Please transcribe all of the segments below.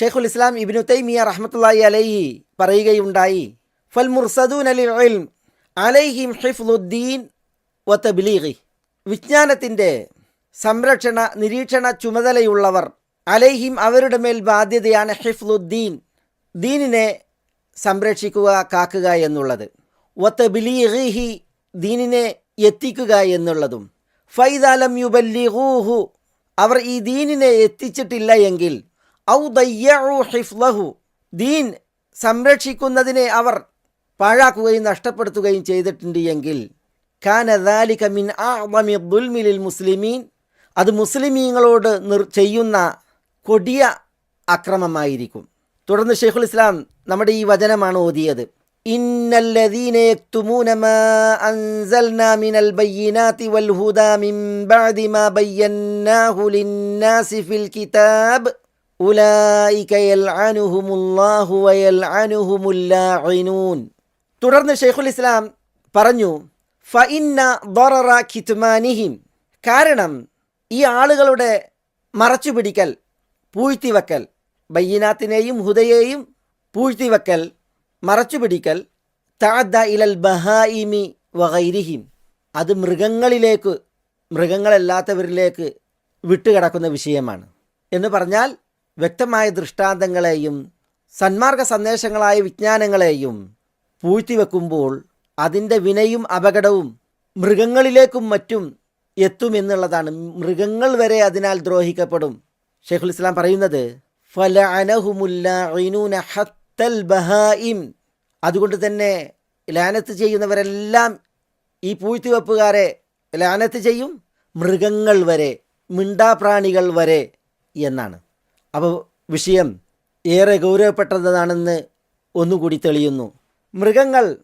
ഷെയ്ഖുൽ ഇസ്ലാം ഇബിനു തൈമിയ റഹ്മത്തുള്ളാഹി അലൈഹി പറയുകയുണ്ടായി ഫൽ മുർസദൂൻ അലി ഇൽം അലൈഹിം ഹിഫ്ലുദ്ദീൻ വ തബ്ലീഗി വിജ്ഞാനത്തിന്റെ സംരക്ഷണ നിരീക്ഷണ ചുമതലയുള്ളവർ അലൈഹിം അവരുടെ മേൽ ബാധ്യതയാണ് ഹിഫ്ലുദ്ദീൻ ദീനിനെ സംരക്ഷിക്കുക കാക്കുക എന്നുള്ളത്. വത്തബിലീഹി ദീനിനെ എത്തിക്കുക എന്നുള്ളതും. ഫൈദാലം യുബല്ലിഹൂഹു അവർ ഈ ദീനിനെ എത്തിച്ചിട്ടില്ല എങ്കിൽ ഔ ദയ്യു ഹിഫ്ലഹു. ദീൻ സംരക്ഷിക്കുന്നതിനെ അവർ പാഴാക്കുകയും നഷ്ടപ്പെടുത്തുകയും ചെയ്തിട്ടുണ്ട് എങ്കിൽ കാന ദാലിക മിൻ അഅ്ളമി ദുൽമി ലിൽ മുസ്ലിമീൻ. അത് മുസ്ലിമീങ്ങളോട് നിർ ചെയ്യുന്ന കൊടിയ അക്രമമായിരിക്കും. തുടർന്ന് ഷെയ്ഖുൽ ഇസ്ലാം നമ്മുടെ ഈ വചനമാണ് ഓതിയത്. ഇന്നല്ലദീന മാ അൻസൽനാ മിനൽ വൽ ഹുദാ മിൻ ബഅദി മാ ബയ്യന്നാഹു ഫിൽ കിതാബ്. തുടർന്ന് ഷെയ്ഖുൽ ഇസ്ലാം പറഞ്ഞു ഫഇന്ന കിത്മാനിഹിം. കാരണം ഈ ആളുകളുടെ മറച്ചുപിടിക്കൽ പൂഴ്ത്തിവെക്കൽ ബയ്യനാത്തിനെയും ഹുദയെയും പൂഴ്ത്തിവെക്കൽ മറച്ചുപിടിക്കൽ താദ ഇലൽ ബഹായിമി വഗൈരിഹിം അത് മൃഗങ്ങളിലേക്ക് മൃഗങ്ങളല്ലാത്തവരിലേക്ക് വിട്ടുകിടക്കുന്ന വിഷയമാണ്. എന്ന് പറഞ്ഞാൽ വ്യക്തമായ ദൃഷ്ടാന്തങ്ങളെയും സന്മാർഗ സന്ദേശങ്ങളായ വിജ്ഞാനങ്ങളെയും പൂഴ്ത്തിവെക്കുമ്പോൾ അതിന്റെ വിനയും അപകടവും മൃഗങ്ങളിലേക്കും മറ്റും എത്തുമെന്നുള്ളതാണ് മൃഗങ്ങൾ വരെ അതിനാൽ ദ്രോഹിക്കപ്പെടും. ഷെയ്ഖുൽ ഇസ്ലാം പറയുന്നത് അതുകൊണ്ട് തന്നെ ലാനത്ത് ചെയ്യുന്നവരെല്ലാം ഈ പൂഴ്ത്തിവെപ്പുകാരെ ലാനത്ത് ചെയ്യും മൃഗങ്ങൾ വരെ മിണ്ടാപ്രാണികൾ വരെ എന്നാണ്. അപ്പോൾ വിഷയം ഏറെ ഗൗരവപ്പെട്ടതാണെന്ന് ഒന്നുകൂടി തെളിയുന്നു. മൃഗങ്ങൾ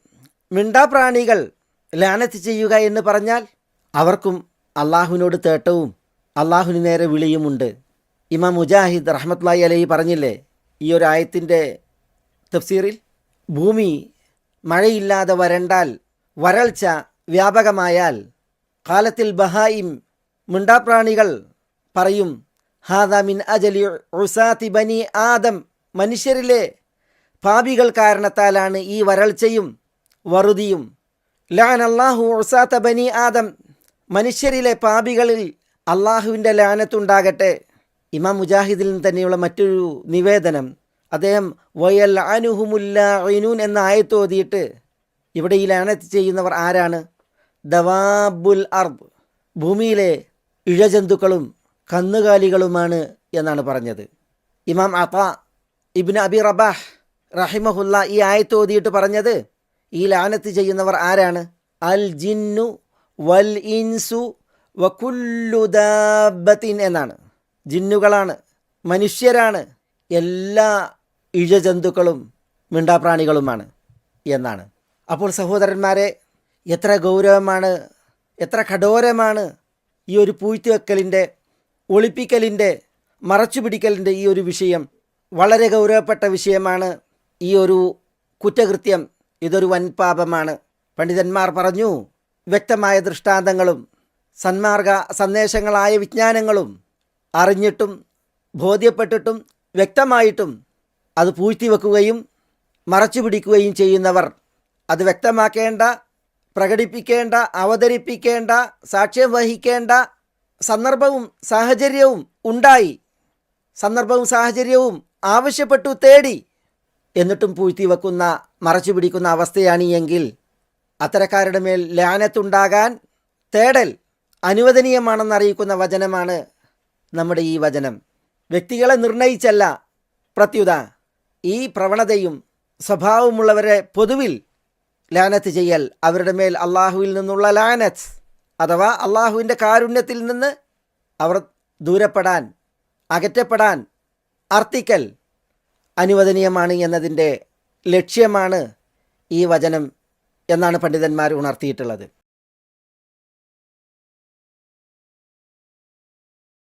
മിണ്ടാപ്രാണികൾ ലാനത്ത് ചെയ്യുക എന്ന് പറഞ്ഞാൽ അവർക്കും അള്ളാഹുവിനോട് തേട്ടവും അള്ളാഹുവിന് നേരെ വിളിയുമുണ്ട്. ഇമാം മുജാഹിദ് റഹ്മത്ലായി അലൈഹി പറഞ്ഞില്ലേ ഈ ഒരു ആയത്തിന്റെ തഫ്സീറിൽ ഭൂമി മഴയില്ലാതെ വരണ്ടാൽ വരൾച്ച വ്യാപകമായാൽ കാലത്തിൽ ബഹായിം മിണ്ടാപ്രാണികൾ പറയും ഹാദ മിൻ അജലി ഉസാത്തി ബനി ആദം. മനുഷ്യരിലെ പാപികൾ കാരണത്താലാണ് ഈ വരൾച്ചയും വറുതിയും. ലാൻ അള്ളാഹു ഉസാത്ത ബനി ആദം. മനുഷ്യരിലെ പാപികളിൽ അള്ളാഹുവിന്റെ ലാനത്തുണ്ടാകട്ടെ. ഇമാം മുജാഹിദിൽ നിന്ന് തന്നെയുള്ള മറ്റൊരു നിവേദനം. അദ്ദേഹം വയൽ അനുഹുമുല്ലൂൻ എന്ന ആയത്തോതിയിട്ട് ഇവിടെ ഈ ലാനത്ത് ചെയ്യുന്നവർ ആരാണ്? ദവാബുൽ അർബ് ഭൂമിയിലെ ഇഴജന്തുക്കളും കന്നുകാലികളുമാണ് എന്നാണ് പറഞ്ഞത്. ഇമാം അത ഇബിൻ അബി റബാഹ് റഹിമഹുല്ല ഈ ആയത്ത് ഓതിയിട്ട് പറഞ്ഞത് ഈ ലാനത്ത് ചെയ്യുന്നവർ ആരാണ്? അൽ ജിന്നു വൽ ഇൻസു വക്കുല്ലുദാബത്തിൻ എന്നാണ്. ജിന്നുകളാണ് മനുഷ്യരാണ് എല്ലാ ഇഴജന്തുക്കളും മിണ്ടാപ്രാണികളുമാണ് എന്നാണ്. അപ്പോൾ സഹോദരന്മാരെ എത്ര ഗൗരവമാണ് എത്ര കഠോരമാണ് ഈ ഒരു പൂഴ്ത്തിവെക്കലിന്റെ ഒളിപ്പിക്കലിന്റെ മറച്ചുപിടിക്കലിന്റെ ഈ ഒരു വിഷയം വളരെ ഗൗരവപ്പെട്ട വിഷയമാണ്. ഈ ഒരു കുറ്റകൃത്യം ഇതൊരു വൻപാപമാണ് പണ്ഡിതന്മാർ പറഞ്ഞു വ്യക്തമായ ദൃഷ്ടാന്തങ്ങളും സന്മാർഗ സന്ദേശങ്ങളായ വിജ്ഞാനങ്ങളും അറിഞ്ഞിട്ടും ബോധ്യപ്പെട്ടിട്ടും വ്യക്തമായിട്ടും അത് പൂഴ്ത്തിവെക്കുകയും മറച്ചു പിടിക്കുകയും ചെയ്യുന്നവർ അത് വ്യക്തമാക്കേണ്ട പ്രകടിപ്പിക്കേണ്ട അവതരിപ്പിക്കേണ്ട സാക്ഷ്യം വഹിക്കേണ്ട സന്ദർഭവും സാഹചര്യവും ഉണ്ടായി. സന്ദർഭവും സാഹചര്യവും ആവശ്യപ്പെട്ടു തേടി. എന്നിട്ടും പൂഴ്ത്തി വെക്കുന്ന മറച്ചു പിടിക്കുന്ന അവസ്ഥയാണ് എങ്കിൽ അത്തരക്കാരുടെ മേൽ ലാനത്തുണ്ടാകാൻ തേടൽ അനുവദനീയമാണെന്നറിയിക്കുന്ന വചനമാണ് നമ്മുടെ ഈ വചനം. വ്യക്തികളെ നിർണയിച്ചല്ല പ്രത്യുത ഈ പ്രവണതയും സ്വഭാവമുള്ളവരെ പൊതുവിൽ ലാനത്ത് ചെയ്യൽ അവരുടെ മേൽ അള്ളാഹുവിൽ നിന്നുള്ള ലാനത്ത് അഥവാ അള്ളാഹുവിന്റെ കാരുണ്യത്തിൽ നിന്ന് അവർ ദൂരപ്പെടാൻ അകറ്റപ്പെടാൻ അർത്ഥിക്കൽ അനുവദനീയമാണ് എന്നതിന്റെ ലക്ഷ്യമാണ് ഈ വചനം എന്നാണ് പണ്ഡിതന്മാർ ഉണർത്തിയിട്ടുള്ളത്.